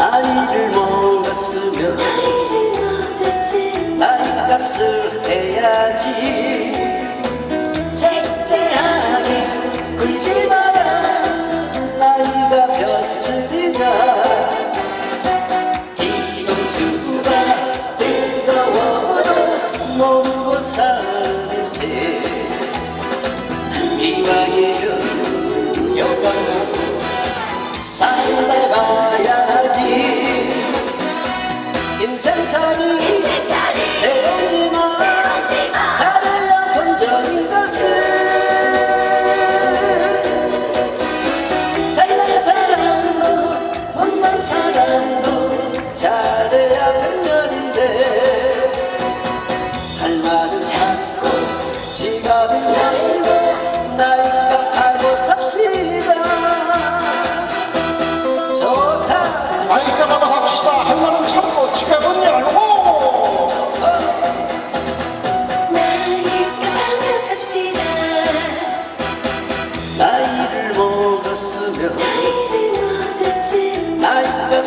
나이를 먹었으면 나이 값을 해야지. 쨍쨍하게 굴지 마라 나이가 폈으니까 기동수가 뜨거워도 모르고 사는 새 이왕이면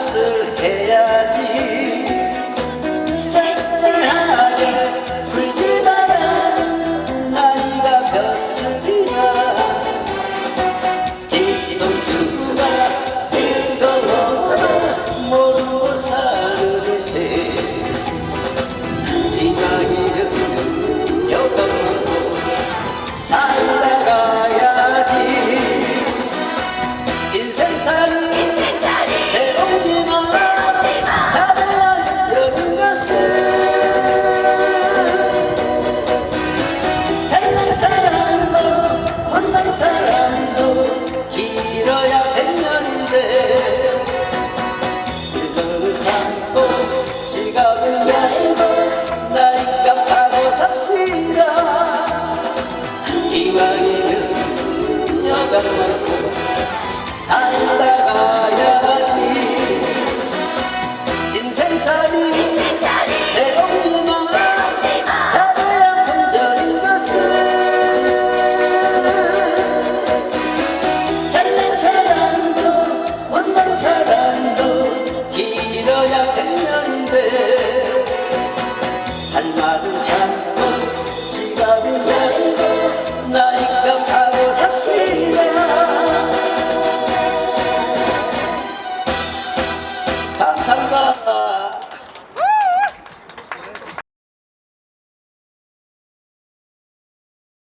값을 해야지. 쨍쨍 삽시다 이왕이면 여간 먹고 살다가야지. 인생살이 새롭지만 잘해야 품절인 것은 잘난 사람도 못난 사람도 길어야 백년인데 할 참고 지갑을 열고